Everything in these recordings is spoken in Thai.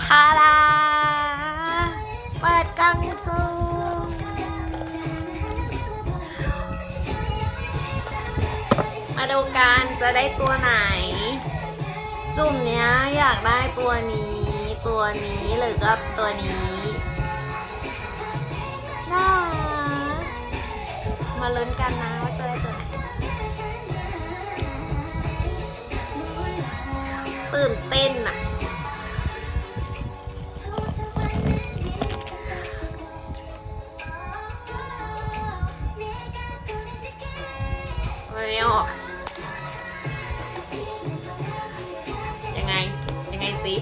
พาดาเปิดกล่องจุ่มมาดูกันจะได้ตัวไหน จุ่มเนี้ยอยากได้ตัวนี้ ตัวนี้หรือก็ตัวนี้น่ามาลุ้นกันนะว่าจะได้ตัวไหน ออก ยังไง ยังไงสิ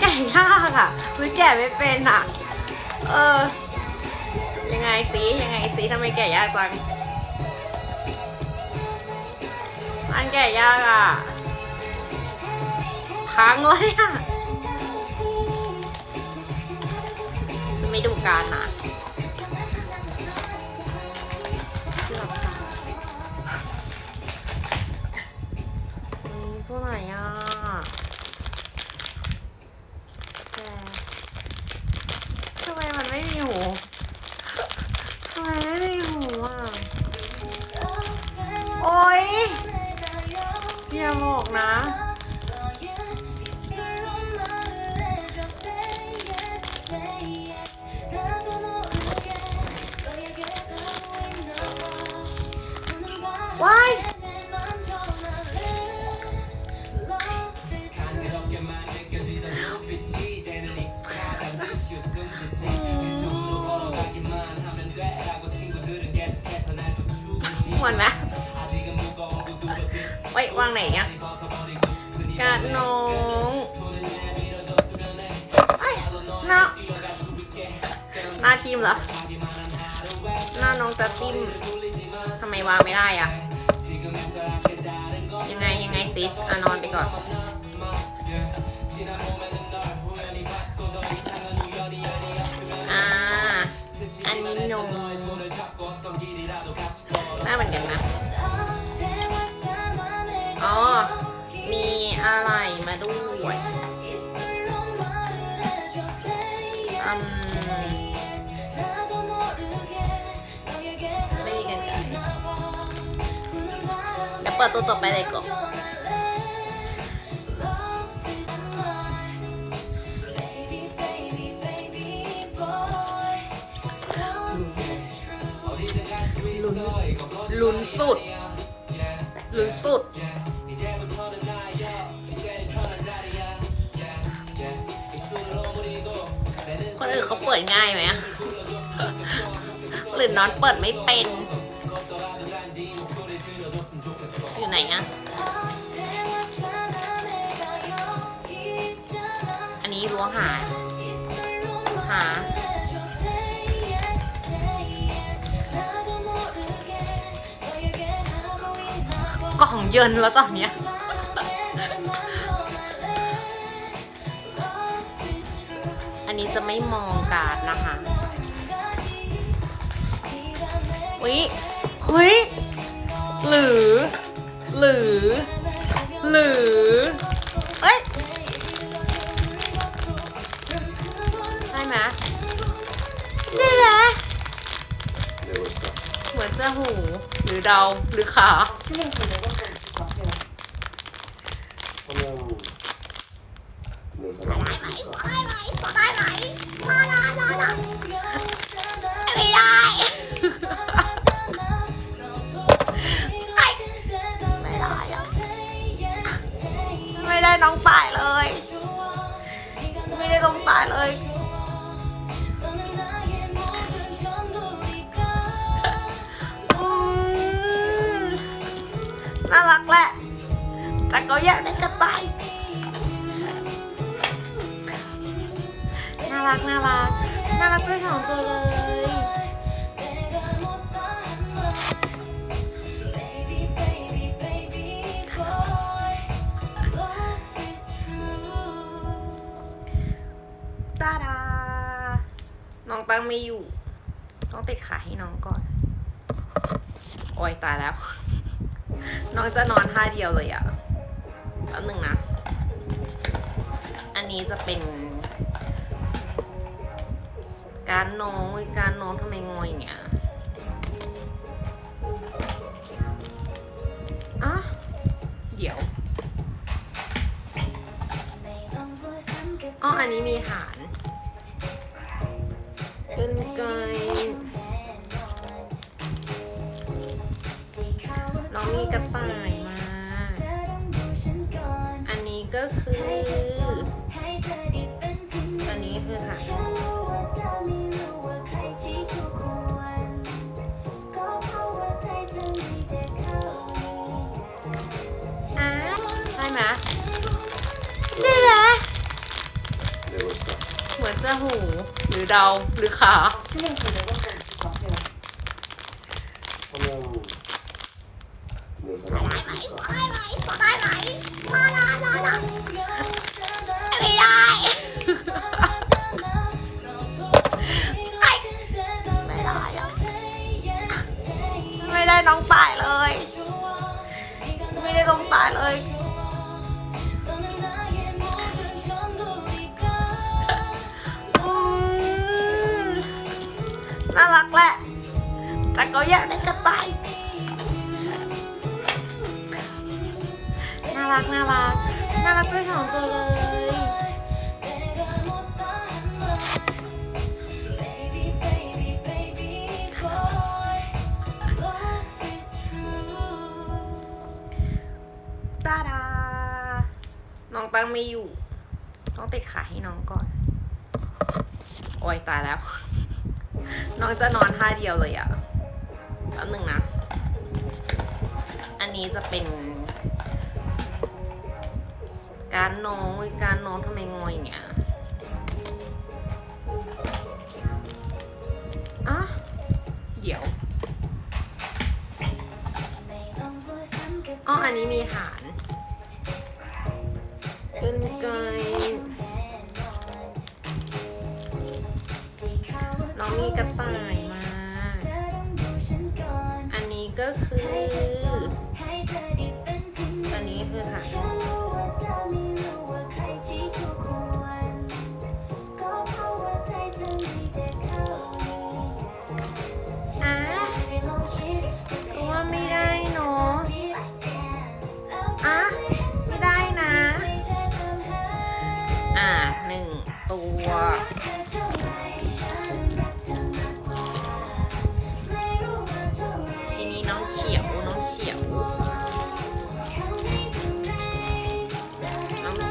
แกะยากอะวิแกะไม่เป็นอะ เออ ยังไงสิยังไงสิทำไมแกะยากจัง อันแก่ยากอะ พังเลยอะจะไม่ดูการนะ อย่าบอกนะ ว้ายเหมือนไหม ไหนอะการดน้องไอ้ยเนาะหน้าทีมเหรอ หน้าน้องจะจิ้มทำไมวางไม่ได้อะยังไงยังไงสิอานอนไปก่อน เดี๋ยวเปิดตัวต่อไปเลยก่อนลุ้นสุดลุ้นสุด คนอื่นเขาเปิดง่ายไหมหรือนอนเปิดไม่เป็น นอะอันนี้รั้วหาหากล่องเยินแล้วตอนเนี้ยอันนี้จะไม่มองการ์ดนะคะวิเฮ้ยหรือ หรือ หรือ เอ้ยใช่ไหมใช่ไหมเหมือนจะหู หรือเดาหรือขาอะไไหม งตายเลยน่ารักแหละ แต่ก็อยากได้กระต่าย น่ารักน่ารัก น่ารักด้วยของตัวเลย น้องตั้งไม่อยู่ ต้องติดขาให้น้องก่อน โอ้ยตายแล้ว น้องจะนอนท่าเดียวเลยอะแป๊บหนึ่งนะ อันนี้จะเป็นการน้องอุ๊ยการน้องทำไมงอยอย่างเงี้ยอะเดี๋ยว อ๋อ อันนี้มีฐานเป็น ไกลน้องมีกระต่ายมา อันนี้ก็คือ อันนี้คือฐานอะใช่ไหมใช่ไหมเร็วเหมือนจะหู หรือเดาหรือขาเพร ตั้งไม่อยู่ ต้องติดขาให้น้องก่อน โอ้ยตายแล้ว น้องจะนอนท่าเดียวเลยอะแป๊บหนึ่งนะ อันนี้จะเป็น การน้องอุ๊ยการน้องทำไมงอยอย่างเงี้ยอะเดี๋ยวอ๋ออันนี้มีฐาน เป็นไกลน้องมีกระต่ายมา อันนี้ก็คือ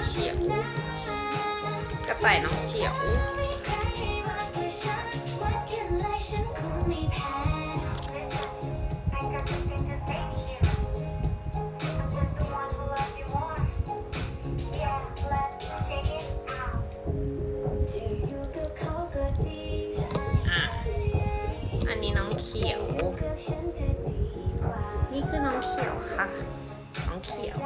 เฉียว กระต่ายน้องเฉียวอะอันนี้น้องเขียว นี่คือน้องเขียวค่ะ น้องเขียว